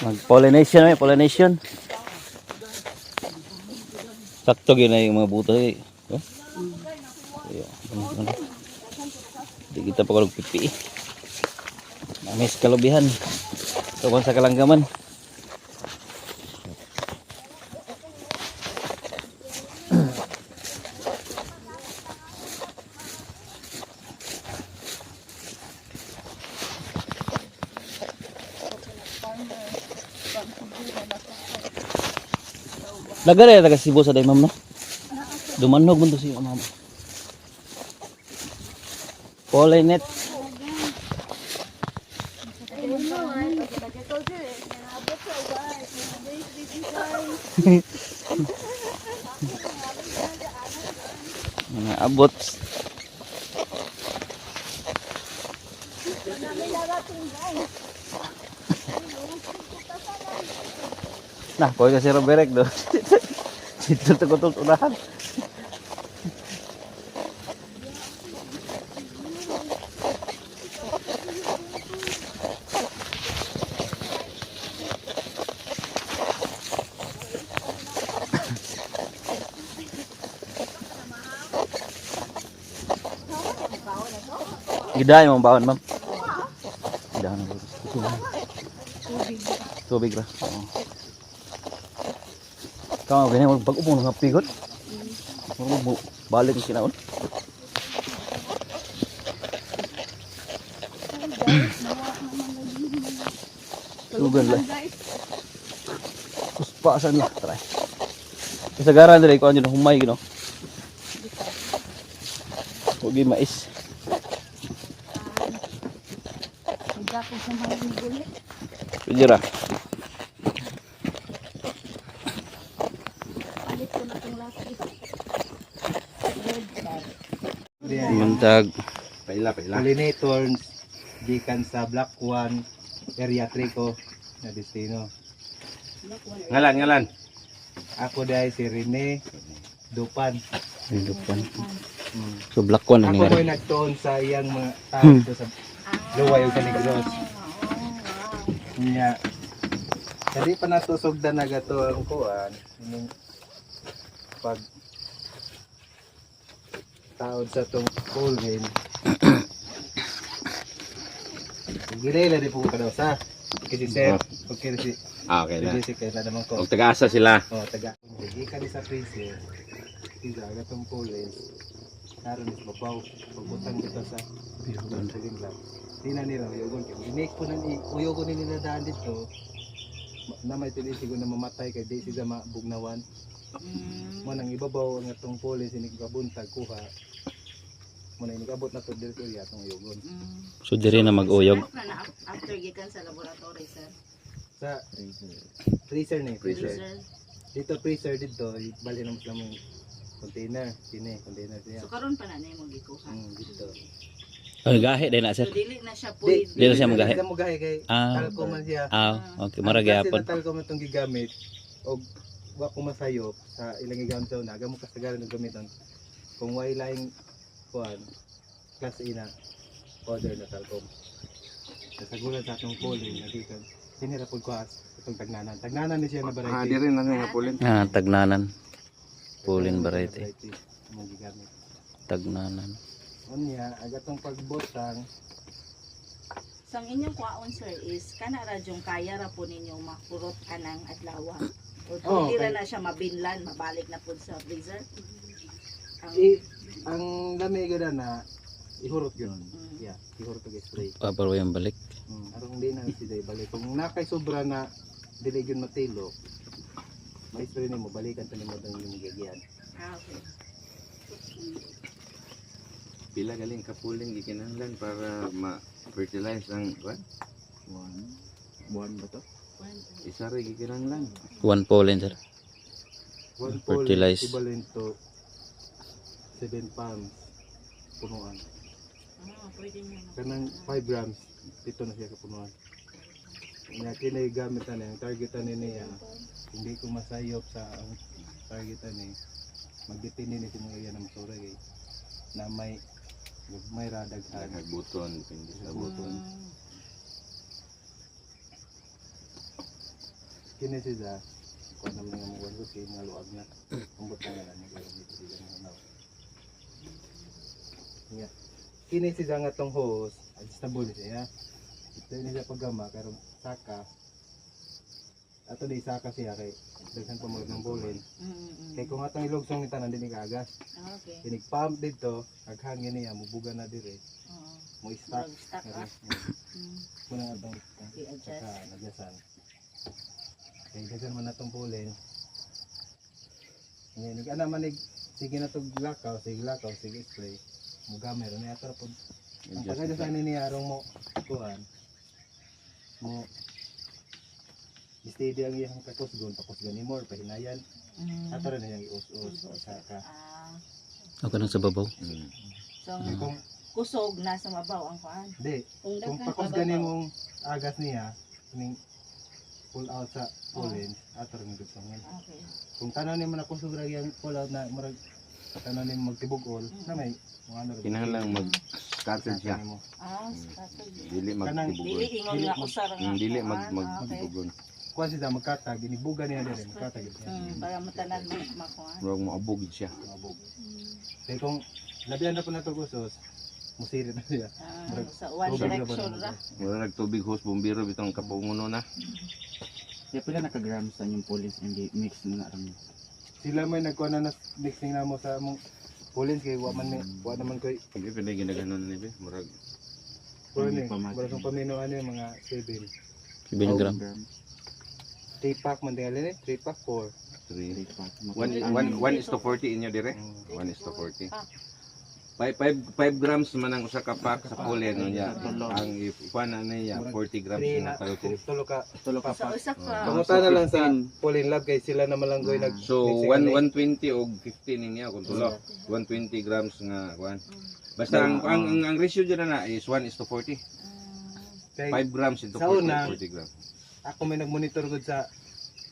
Mag-pollination may pollination. Sakto yun na yung mga buto eh. Oh? Ayan. Ano, ano. Di kita pa kalog pipi. Namis kalubihan. Tungkol sa kalanggaman. Lagare taga Cebu sa day ma'am no. Dumanog mo to si ma'am. Pollinet. Mga abot. Nah, kau kasi berek do. Dito to kutol unahan. Gida yung bawon, ma'am. Gida na. Tubig. Tubig ra. Oo. Kau gani mo pag upo nga pigot. Mo balik ang kinaon. Sugan lang. Kuspasan lah, try. Kasagaran dili ko anyo humay gino. Huwag yung mais. Pwede ra. Mantag. Paila, paila. pollinators gikan sa Black One area 3 ko na destino. Ngalan, ngalan. Ako dahil si Rene Dupan. Hindupan. Mm. So black one Ako ini mo'y ngari. nagtuon sa iyang mga tao dito sa Luway o Caligros. Nya, Kadi pa natusog na nagato ang kuan. Yung pag taod sa tong pollen. Gilay lang di po ka daw sa. Kasi sir, okay si Ah, okay na. Kasi kaya naman ko. Huwag taga-asa sila. Oh, taga. Hindi ka sa freezer. Tiga aga tong pollen. Karon is babaw. Pagbutang dito sa sa lang. Di na nila uyogon kay ginik po nan uyogon ni nila daan dito. Na may tuloy siguro na mamatay kay di sila mabugnawan. Mo nang ibabaw ang atong pollen sinig kabuntag kuha. Mo nang nigabot na to dito area atong uyogon. So diri na mag-uyog. After gikan sa laboratory, sir. Sa freezer ni freezer. Freezer. Dito freezer dito bali na mo mong container, kini container siya. So karon pa na na mo gikuha. Mm, dito. Ay gahi din na So sir. dili na siya Di, pwede. Dili siya magahi. Di mo gahi kay Ah. talco man siya. Ah, okay, mara gyapon. Kasi na talco man itong gigamit og wa ko masayop sa ilang gigamit sa una. Gamo kasagaran ng gamiton. Kung way laing kuan class A na order na talcom. Nasagulan sa atong polling nagikan. Sinira pud ko as itong tagnanan. Tagnanan ni siya na Ah, variety. di rin na nga pulin. Ah, tagnanan. Pollen variety. Gigamit. Tagnanan. Unya, agatong pagbotang Sang inyong kwaon sir is kana radyong kaya ra po ninyo makurot anang adlaw. O kung Oo, di ra kay- na siya mabinlan, mabalik na po sa freezer. Ang, ang lamig gud na ihurot yun. Mm. Yeah, ihurot og spray. Paparo yung balik. Mm, arong di na si day balik. Kung nakay sobra na dili gyud matilo, may spray nimo balikan ta nimo dang imong gigyan. ah, okay. Pila galing kapuling gikinahanglan para ma-fertilize ang kuan. One. One ba to? One, Isa rin gikinahanglan. One pollen sir. One pole Fertilize. equivalent to 7 pounds punuan. ah, pwede nyo. Kanang 5 grams dito na siya kapunuan. Nya kini gamit na ang targetan ni niya hindi ko masayop sa ang targetan ni magdepende ni sa mga iya ng masura kay na may may radaghan. Nagbuton, depende sa buton. Mm. kini siya kung ano mga mga nga luag na ambot na nga ni kaya dito sila nga kini siya nga tong hose adjustable siya ito ni siya paggama karon saka ato di saka siya kay daghan pa mo ng Mm-mm. kay kung atong ilugsong ita nandini kagas Ah, Okay. kinig pump dito aghangin niya mubuga na dire Oo. mo ah. mm, muna nga itong I-adjust. nagyasan kaya daghan man natong bolin ngayon nag ana manig sige na tog lakaw sige lakaw sige spray mugamay ron niya pero pag ang pagkadasan ni niya arong mo kuhan mo steady ang iyang kakusgon pakusgon ni more pahinayan Mm. ato rin niyang ius-us saka Ah, Ako nang sa babaw. Mm. so, kung kusog na sa mabaw ang kuan. di Kung kung daghan pakos pa gani babaw. mong agas niya ning pull out sa pulin ato rin gudsongan Okay. kung tanan ni mo na kusog ra yang pull out na murag tanan ni mo magtibugol na may mga ano rin Kinahanglan mag scatter siya. mo Ah, Dili Kanang- magtibugol. Dili ingon Dili nga usar nga. Mm, Dili mag Ah, okay. magtibugon. kuha siya magkatag inibuga niya dire magkatag siya Mm, para matanan mo makuha. Murag mo abog siya. mabog kaya kung labihan na po na to gusos musirit na siya Ah, Murag- sa one tubig na ba direction naman ra. Mura nagtubig hose bumbiro bitong kapunguno na. Kaya pala nakagrams sa yung police hindi mix mo na rin. Sila may nagkuha na nas- mixing na mo sa mong pulins kay wa man may wa naman koy Hindi pa na ginaganon ni be. Murag Hindi ni, pa mati. puro kung pamino ano yung mga 7. 7 gram. grams. 3 pack man tingali ni, 3 pack 4. 3. Three pack. One, Ano? one, one is to 40 inyo dire. Mm. 1 is to 40. Ah. 5 5 5 grams man ang usa ka pack sa pulin niya. Ang ipan na niya 40 grams 3 na ko. tulo ka. Tulo ka Sa pack. usa ka. Ah. Na lang sa Pulin Lab kay sila na malanggoy nag So mixing 1 ani. 120 og 15 niya kung tulo. 120 grams nga kuan. Basta ang ang, ang, ang ratio dyan na is 1 is to 40. Kay 5 grams into Sa 40, una, 40 grams. ako may nagmonitor gud sa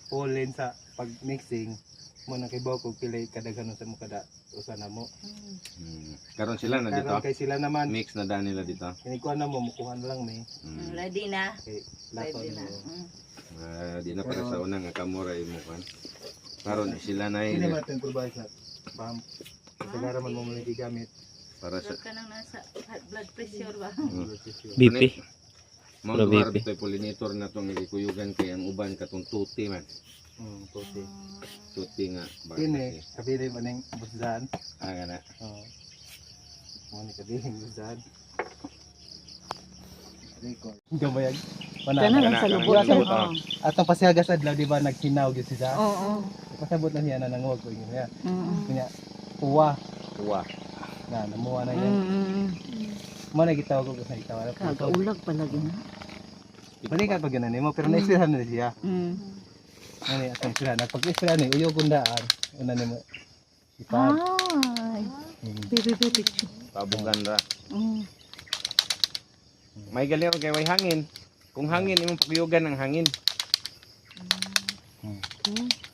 Pulin sa pag mixing mo na kay Bawog kog pila kadaghanon sa mo kada usa na mo. Mm. Hmm. Karon sila na dito. Karon kay sila naman Mix na daan nila dito. kini kuha na mo mukuha na lang may Mm, Hmm. Ready na. kay lato Ready na. Mm. Ah, di na para sa una nga kamura imo kan. Karon sila na Kini yun, man tong provide sa pump. Sa man mo mo gamit. para sa Sure ka nang nasa high blood pressure ba? Hmm. BP. Mount Pero Marab BP. ito'y pollinator na itong ikuyugan kay ang uban katong tuti man. Mm, puti. Tuti nga. Kini kabili man ning busdan. Ah, gana. Oo. Mo ni kabiling busdan. Record. Gamayag. Kana Pana. lang sa lubot. sa Oo. Atong pasihagas adlaw di ba nagkinaw gyud siya. Oo. Pasabot na siya na nanguwag ko niya. Kanya uwa Tuwa. na namuha na niya. Mo na gitawag ko sa gitawag. Kagaulag pala gina. Balik ka pag ganun mo pero na-experience na siya. Mm. Ano atong sila nagpag-experience ni uyog kundaan. Una nimo ipag. Ay. Mm. Baby baby picture. Pabugan ra. Mm. May galing kay may hangin. Kung hangin imong pakuyugan ang hangin.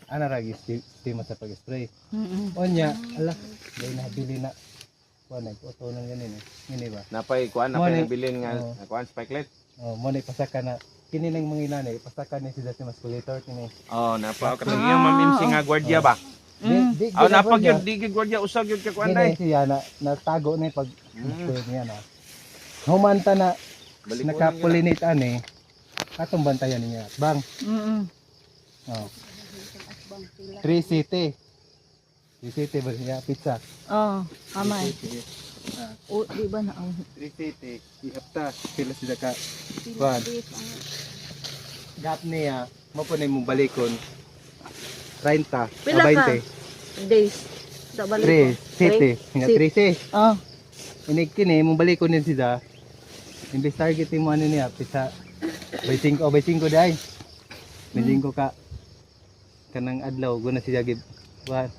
Ana ra gyud stima sa pag-spray. Mm. Onya, ala, nabili na. Kuha na, auto nang ganun eh. Ngini ba? Napay kuan Mo napay ni- bilin nga kuan spikelet. Oh, mo na ipasaka na. Kini nang mga inanay, ipasaka ni si Dati Masculator. Kini. Oh, napa katong iyang maminsi nga gwardiya ba? Mm. Di, di, Aw di, napag yun, di gyud gwardiya usag yun ka kuan Kini day. siya na, natago na pag Mm. niya na. Humanta na, nakapulinate ani. Atong bantayan niya. Bang. Mm. Oh. 3 city. 3 city ba siya? Pizza. Oh, amay. 3 city. O, di ba na ang 3 city. Ihapta. Pila sila ka. Kuan. Gap niya. Mapo na mong balikon. 30. Pila ka? 20. days. Sa balik 3 city. Nga Si- 3 city. Oh. Inig kini mong balikon din sila. Imbis target mo ano niya. Pisa. By 5 o by 5 day. By 5 ka. Kanang adlaw. Guna siya gib. Kuan.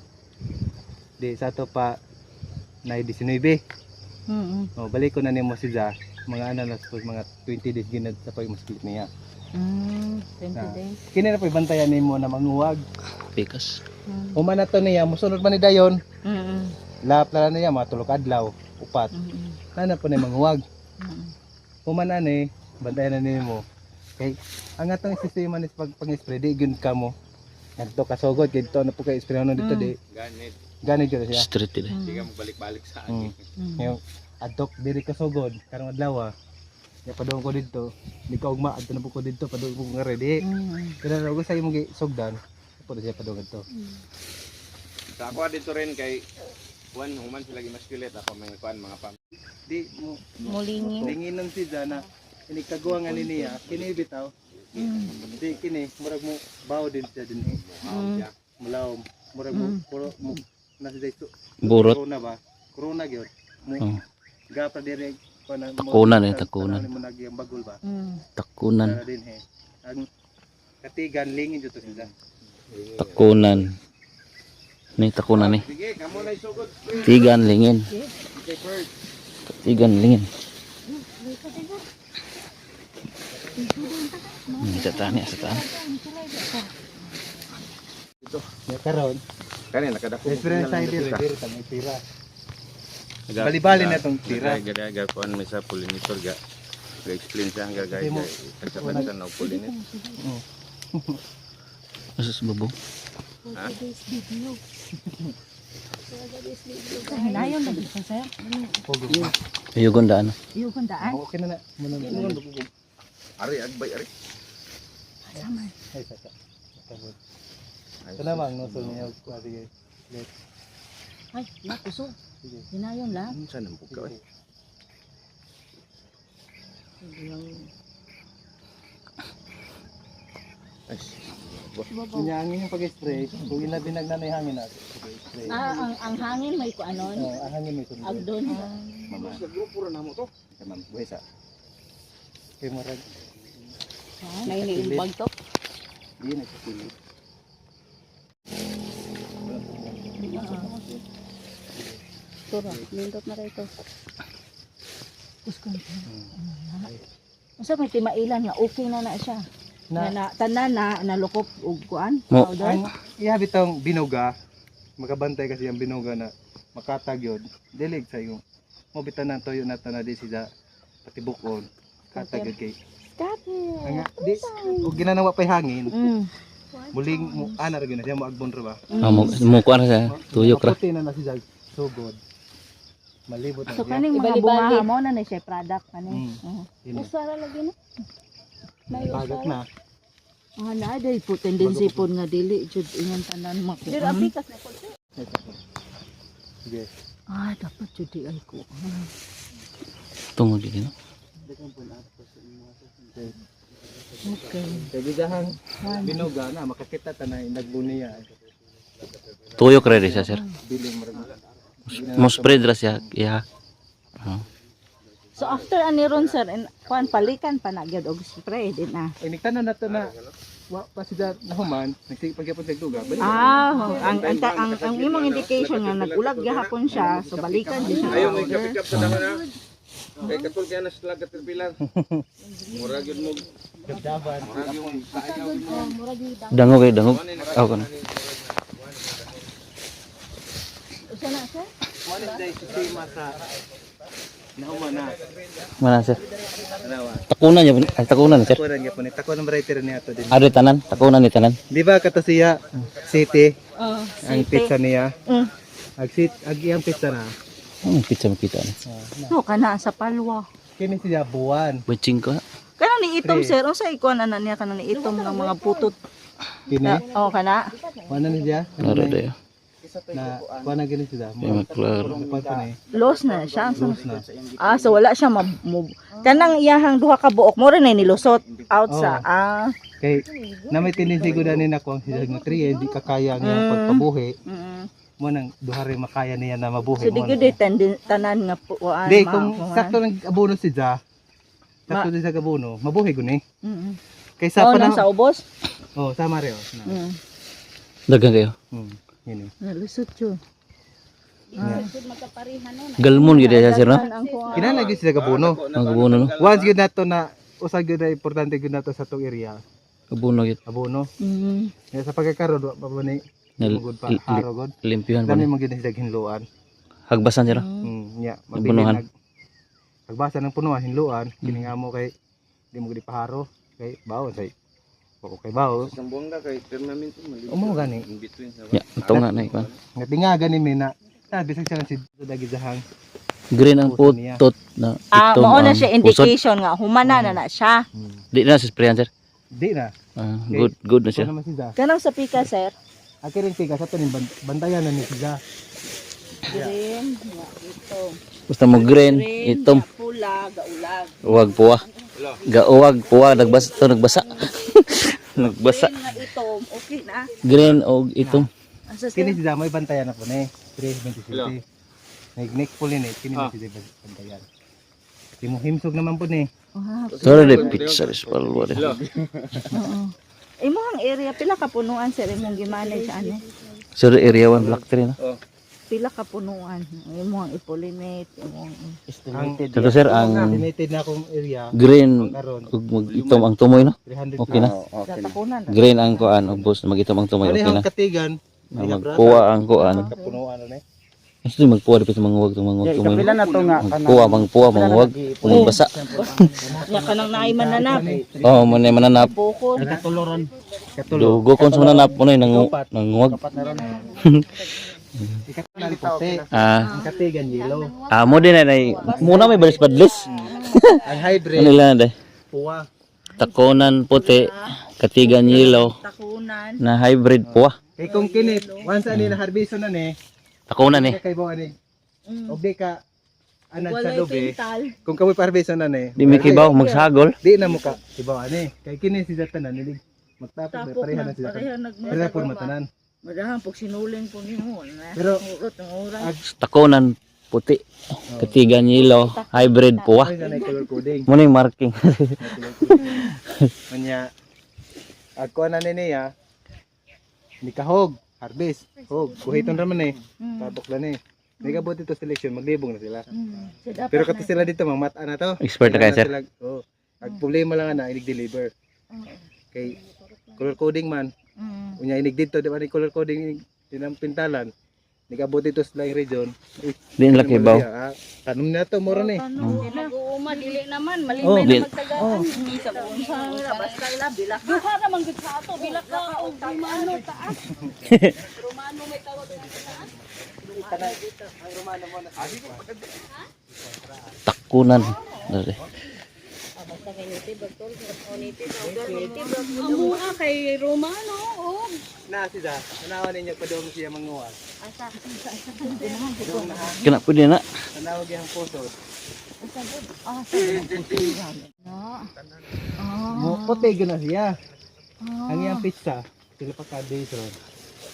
Di sa to pa. Na 19. Mm. O, balik ko na nimo siya. Mga ano na suppose mga 20 days ginad sa pag split niya. Mm. 20 Ah. days. Kini na pa'y bantayan nimo na manguwag. Pikas. Mm. Humana to niya, musunod man ni dayon. Mm. Lap na niya mga tulok adlaw, upat. Mm. Nana po na manguwag. Mm. Humana ni, bantayan na nimo. Kay ang atong sistema ni pag pang-spray di gyud kamo. Adto kasugod kay dito na po kay spray ano dito Mm. di Ganit. Ganit gyud siya. Street eh. Hindi ka magbalik-balik sa Mm. akin. Mm. Yung adtok diri kasugod karong adlaw. Ya padung ko dito. Di ka ugma adto na po ko dito padung ko nga ready. Mm. Pero na sa imong sugdan. Pwede siya padung dito. Sa ako dito rin kay Juan, human sila gimaskulit ako mga kuan mga pam. Di mo Mulingin. linginon si Jana. Ini kagawa nga ni niya. Kini bitaw. Mm. Di kini murag mo bawo din siya din. eh. Mm. Mulaw. Murag mo Mm. puro mo nasa dito. Burot. Corona ba? Corona gyud. Mo Oh. gapa dire mo. Takunan eh, takunan. Mo nagyang bagol ba? Mm. Takunan. Din he. Ang katigan lingin jud to sila. Takunan. Ni takunan ni. Sige, kamo na isugod. Tigan lingin. Tigan lingin. Hmm, sa tani, sa tani. Ya karon. Kani nakadako. Experience tayo dito. Dito ta may tira. Naga- Bali-bali na tong tira. naga- Gada ga kuan may sa pollinator ga. Ga-explain siya hanggang guys. Hindi mo- Kansa-kansa na pollinator. Asus bubong. Ha? Hinayon na dito sir. Pogo. Ayugon daan. Iyo kung daan. Okay na na. Muna na. Ari, agbay, ari. Ay saka. Tabot. Ito na bang no so niya kuha sige. Ay, napuso. Sige. Hinayon lang. Saan ang buka? eh? Ay, Kunya ang yung pag-spray, kung ilabi nagnanay hangin natin. Ah, ang, ang hangin may kuanon. Oh, ang hangin may sundot. Agdon. Mama. sa grupo ra namo to. Ma'am, buhay sa. Kay murag May niimbag to. di na sa Turo, nindot na rito. Uskon. Usa may timailan nga okay na na siya. Na, Na na tanan na nalukop og kuan. Mo- Powder. ang ihabi tong binuga, makabantay kasi ang binuga na makatag yun. Dilig sa yung mo bitan na toyo na na di siya pati bukon. Katag yun kay. Nga, di, kung ginanawa pa'y hangin, Mm. Muling mo, ana rin na siya, mo agbon ra ba? Ah, mo mo kuan sa tuyok ra. Na na siya, sugod. Malibot na So kaning mga bunga mo na na siya product kani. Mm. Na. Usara lagi na. May usara. na. Ah, na day po tendency po nga dili jud ingon tanan makuha. Dira apikas na. Sige. Ah, dapat jud di ay ko. Tungod dito. no? Okay. Kay bigahang binuga na, makakita ta na nagbuniya. Tuyok ready siya sir. Biling marag. Mo spread ra siya. Yeah. Oh. So after ani ron sir, in, kuan palikan pa na gyud og spray din na. Ay nagtanan na to na wa pa siya nahuman, nagsipagyapon sa duga. Ah, ang ang, ang, ang, imong indication nga nagulag gyapon siya, so balikan di siya. Ayaw may up sa dama na. Kay katul kaya na sila katerpilan. Mura gyud mo. Kaayaw. Dangog kay dangog. Aw kana. Usa na sir? Ni dai sistema sa nahuman na. Mana sir? Takunan niya. Ay takunan sir. Ko ra gyapon, tako na writer niya to din. Ado tanan, takunan ni tanan. Di ba kato siya city Oh, ang pizza niya? Mm. Ag sit ag iyang pizza na. Hmm, pizza makita ni. So kana sa palwa. Kini siya buwan. Butching ko. Kana ni itom sir, unsa ikuan ana niya kana ni itom ng mga putot. Kini. Oh, kana. Wala ni siya. Klaro dayo. Na kuha na gini. Kuha pa ni. Los na siya. Na. ah, so wala siya mo- Kanang iyahang duha ka buok mo rin ay nilusot out sa ah. Kay na may tendency ko na na kung siya nutrient di kakaya ang iyang Mm. pagpabuhi. Mm. Mo nang duha rin makaya niya na mabuhi. So di tandi- tanan nga puan. Di kung sakto ng abono si Ja. Sakto din sa abono, mabuhi guni. Mm. Kay sa Sa pa sa ubos. Oh, sama rin. Oh. Na. Mm. Dagan kayo. Hmm. Yun eh. Nalusot yun. Yeah. Galmon gid siya sir no. Ang kuha. Kinalagi siya kabuno. Magabuno no. Once yun na to na usag yun na importante yun na to sa tong area. Gabuno gid. Abono. Mm. Kaya sa pagkakaroon, wa pa ni Mugod pa, harogod. Limpyuhan pa Dami ni. mong ginahis hinluan. Hagbasan sir. no? Hmm, nya. Pagbasa ng punuan, hinluan, kini nga mo kay di mo paharo. Kay bawo say. Pako kay bawo. Sa buwangga kay permanente mali. Umo gani. In between sa Ya, ito nga na ikaw. Nga tinga gani mi na. Ah, bisag siya si dagi zahang. Green ang putot na Ah, itom mao na siya indication nga humana na na siya. Di na sa sprayan sir. Di na. Ah, good good na Siya siya. Kanang sa pika sir. Akiring tiga sa tanin bantayan na ni si Za. Green, ito. Basta mo green, Green, itom, nga pula, gaulag. uwag puwa. Gauwag puwa nagbasa to nagbasa. nagbasa. Green nga itom, okay na. Green o itom. Kini sir? si Za may bantayan ako ni. 327. Nag-next po ni Kini na si Za bantayan. Di mo himsog naman po ni. Ah, Sorry de picture is palwa de. oo. Imong area pila ka punuan sir imong gimanage ano? Sorry area 1 block 3 na. Pila ka punuan imong ipollinate imong Ang Ito sir ang estimated na akong area green karon ug mag itom ang tumoy no. 300 Okay na. gatakunan. Green ang kuan ug boss mag-itom ang tumoy Ano okay yung na. katigan? Na magpuwa ang kuan. Kapunuan ano ni? Gusto magpuwa dito sa mga wag tong mga wag tumoy. Kapila na to nga Magpuwa mangpuwa mga wag kung basa. Nya kanang naay mananap. Oh, mo na mananap. Bukod. Katuluran. Katulo. Dugo kon sa mananap mo na nang nanguwag. Ikatulo ni puti. Ah, Ang katigan yellow. ah mo din na muna may balis padlis. Ang hybrid Ano lang dai? puwa. Takonan puti, katigan yellow Takunan. na hybrid puwa. Kay kung kinit, once ani na harbiso na ni, Takonan eh. kay bawa ni. Mm. Og di ka anad sa lubi. Kung kamoy parbiso na ni, Di mi kibaw magsagol. di na mo ka ibaw ani. Kay kini si datan na nilig. Magtapos pareha na. sila. Pareha Pareha po nagmasa. matanan. Madahan pag sinulin po nimo na. Pero- urot ang oras. Takonan puti, katigan yellow, hybrid puwa. ay na color coding. Mo na yung marking. Kanya ako na ni niya. Ni kahog, harvest, hog. Kuhiton raman eh. Mm. Tabok lang eh. May kabot ito selection, maglibong na sila. Mm. Pero kato sila dito, mamata na to. Expert na kayo, sir. Oh. Ang problema lang na, inig deliver. Kay color coding man, Mm. unya inig dito, di ba ni color coding tinang pintalan. Nigabot ito sa laing region. Di nila kibaw. ah, Tanong na to, mura ni. Mag-uuma, dili naman, Oh, malimay di- na magtagaan. Hindi sa unsa, basta ila, bilak. Duha naman gud sa ato, bilak ka o Romano taas. Romano may tawag na taas. Takunan. Dali. Native, bagtol, outdoor, native, Amo kay Romano, oh. Na siya, tanawan ninyo pa doon siya manguha. Asa, Kena pwede na. Tanawag yung puso. ah, sa Na. Ah, Mo puti na siya. Ang iyang pizza, sila pa ka days ron.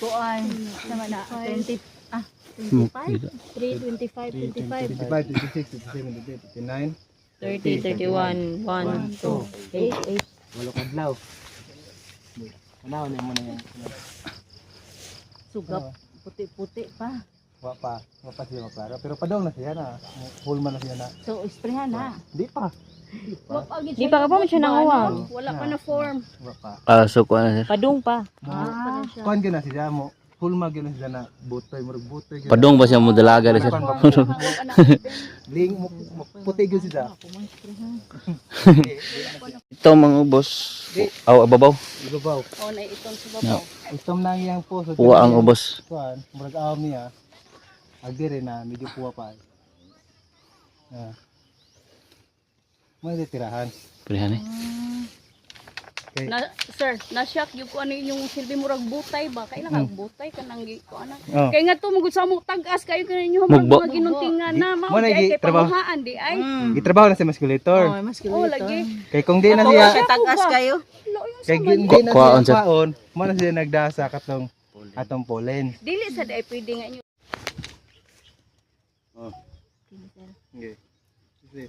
kuan, sama na, 20, ah, Mo, 25? 325, 25. 25, 26, 27, 29, 30, 31, 1, 2, 8, 8. walo kadlaw. Tanawan niyo muna yan. Sugap, puti-puti pa. Wa pa, wa pa siya maklaro. Pero padong na siya na. Full man na siya na. So, isprehan na. Di pa. Di pa ka pa mo siya nanguwag. Wala pa na form. Wa pa. Ah, so kuan na sir. Padung pa. Ah, kuan gyud na siya mo. Full mag gyud na siya na butoy murag butoy gyud. Padong ba siya mo dalaga rin sir? Ling puti gyud siya. Ito mga ubos. Aw, ababaw. Ibabaw. O, na itong sa No. Istom na iyang puso. Puwa ang ubos. Kuan, murag awam niya. Agdi rin na medyo puwa pa. Ah. May tirahan. Pilihan eh. Okay. Na, sir, na-shock yung kung ano yung silbi murag butay ba? Kaya Hmm. naka butay ka nang kung ano. Oh. Kaya nga to mugod sa mo tagas kayo kayo nyo Mugbo. mga ginuntingan na mao Mo di ay kay trabaho. pamuhaan di ay. Gitrabaho na si musculator. mas Oh, lagi. Kay kung di na siya siya tagas kayo. Kay sa gi- man. di na siya kaon, mo na siya nagdasa katong atong pollen. Dili sa di ay pwede nga nyo. Okay. Sige.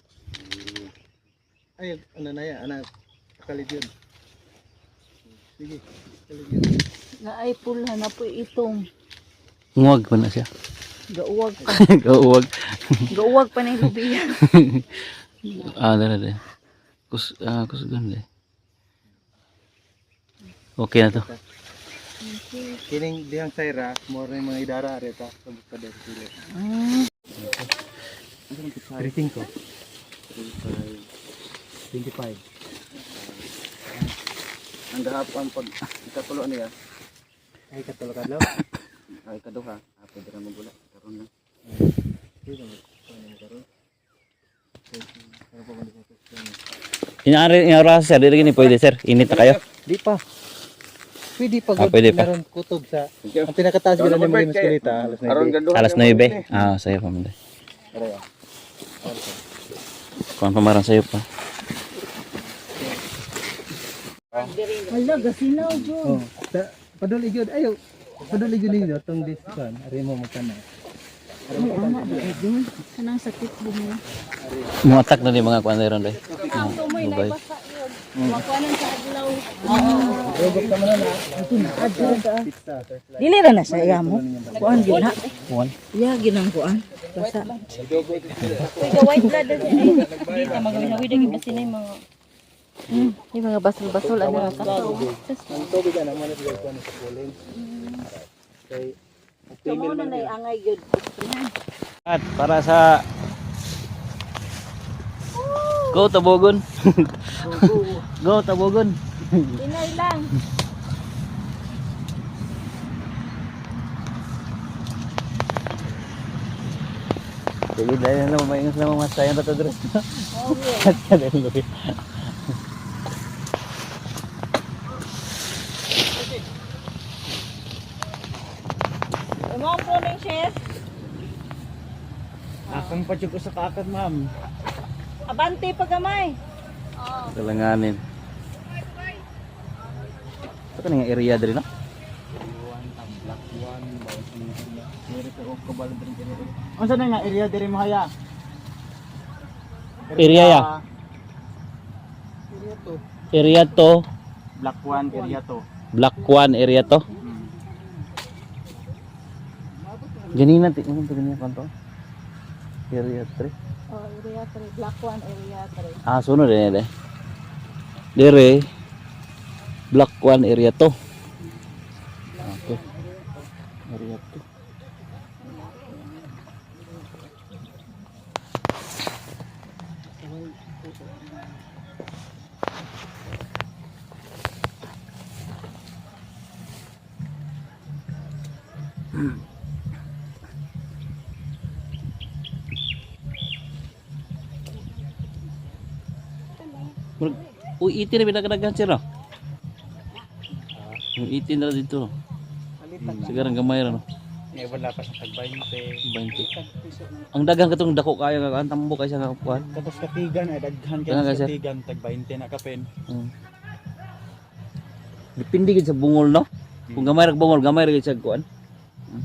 Ay, ano na yan, anak. Kalit yun. Sige, kalit yun. Na ay pulha na po itong Nguwag pa na siya. gauwag pa. Gauwag. gauwag pa na yung lubiyan. Ah, dala dala. Kus, ah, kus ganda. Okay na to. Kining dihang sayra, more na yung mga idara areta. Sabot pa dahil sila. Mm. 35. 25. Ang gahapon pag ikatulo niya, Ay katulog ka daw. ay kaduha, ah, pwede ra magula. Karon lang. Dito mo. Ano karon? Ano question? Inaari yung oras sir, dili gini pwede sir. Init na kayo. Di pa. Pwede pa. Ah, good. pwede pa. Meron kutob sa... Ang pinakataas lang yung mga muskulita. Alas na Aron hindi. gaduhan Alas ka 9. mo, Ah, sayo pa man. Ah. Kuan pa maran sayo pa. Wala, gasinaw, Jo. Oh. Ta- Paduli gyud ayo. Paduli gyud ninyo tong this kan. Ari mo magkana. Kanang sakit bumo. Mga attack na ni mga kuan ron dai. Ito mo Mobile. inabasa yun. Makuanan sa adlaw. Na. Dili ra na sa iya mo. Kuan gina. Kuan. Ya ginang kuan. Basa. White blood na siya. Hindi na magawin-awid ang iba sila yung mga... Hmm, yung mga basol-basol, ano na ka. Ang tubig ana mo na siya kuan sa kulin. Kay Tumo na nay angay gyud. At para sa Go Tabogon. Go Tabogon. Inay lang. Sige dahil na maingat na mamasayan na to dress. At kada lubi. Imo po ning chef. Akong pa ko sa kakat, ma'am. Abante pa gamay. Kalanganin. Ito ka nga area dali no? Unsa na nga area diri mo haya? Area ya. Area to. Black 1 area to. Black 1 area to. Ganina ti ano to ganina kanto? Area 3? Oh, area 3. Block 1, area 3. Ah, sunod din eh. eh. Dire. Block 1, area 2. Uy, iti na binagadagan siya no? Yung iti na dito no? Sigarang gamay ra no? Ngay wala pa sa tag 20. 20. Ang dagang katong dako kaya nga ang tambo kay siya nga kuan. Katas katigan ay daghan Daghan ka, ka sir? sa katigan tag 20 na kapen. Mm. Depende gid sa bungol no. Kung gamay ra bungol, gamay ra gid sa kuan. Mm.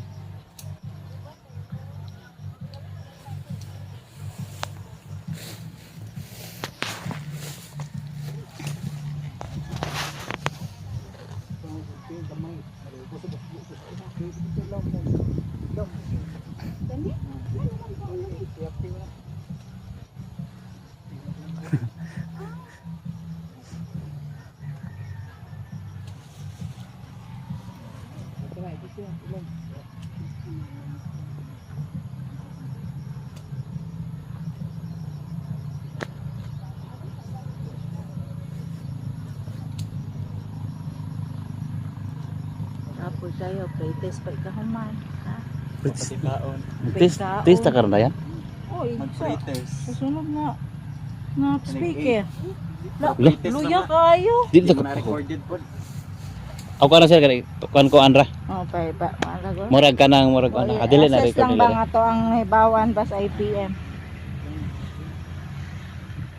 Tayo pretest pa ikahuman. Ha? Pati kaon. Test test ta karon dayan. Oy, Mag-pretest. Susunod na na speaker. Pretest luya na kayo. Dito ko. na recorded po. Ako na sir kani kuan ko Andra. Oh, pa pa malago. Murag ka nang murag ano. Adili na record lang ba nila. to ang hibawan bas IPM.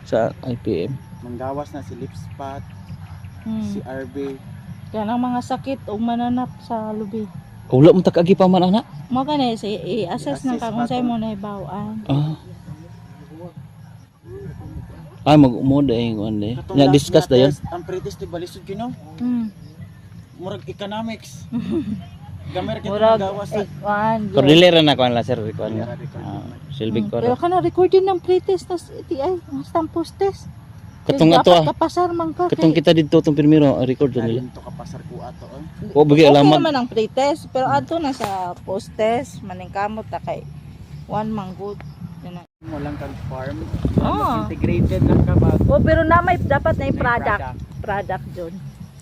sa IPM. Manggawas na si Lipspot, Hmm. si RB. Yan ang mga sakit o mananap sa lubi. Wala mo takagi pa man ana. Mo kani si i-assess ng I-assess kung ba sa'yo to? mo na hibawan. Ah. Ay mag mo dai kuan Nya last discuss na dayon. Ang pretest di balisod kino. Hmm. Murag economics. Gamay ra kita Murag gawas eh, kuan. Cordillera na kuan la sir kuan Ah, na. silbig Hmm, ko. Pero kana recording ng pretest tas iti ay stampos test. Katong ato ah. Kapasar man ka. Katong kita dito tong primero ah, record na nila. Karin to kapasar ko ato. eh. O bagi okay alaman. naman ang pretest pero adto na sa post test maningkamot ta kay one man good. Yan na. Mo lang kang farm. Oh. Integrated lang ka ba? Oh, pero na may dapat na yung product. Product. Dun.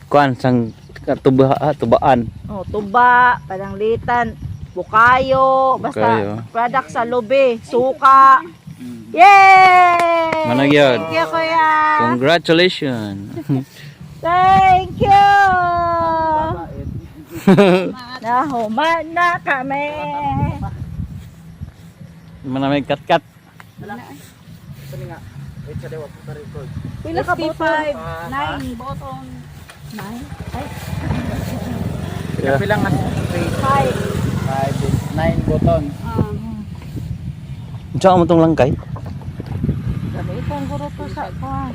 kuan sang tuba ah, tubaan. Oh, tuba, palanglitan, bukayo, basta Bukayo. product sa lobe, suka. Yay! Manag yun. Thank you, kuya. Congratulations. Thank you! Nahuman na kami. Manamay kat-kat. Pila ka button? Nine button. Nine? Ay, Kapilang nga straight. five. 5, 9 button. Um, Unsa mo tong langkay? gamitan ko rin to sa kwan.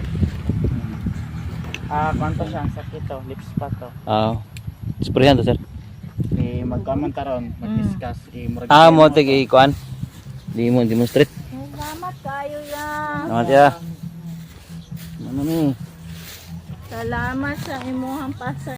Ah, kwanto siya ang sakit to, lips pa to. Ah. Sprayan to sir. Eh, magkaman taron, mag-discuss. Eh, Ah, mo tig kuan. Di mo demonstrate. Salamat kayo yan. Salamat ya. Ano ni? Salamat sa imuhang pasa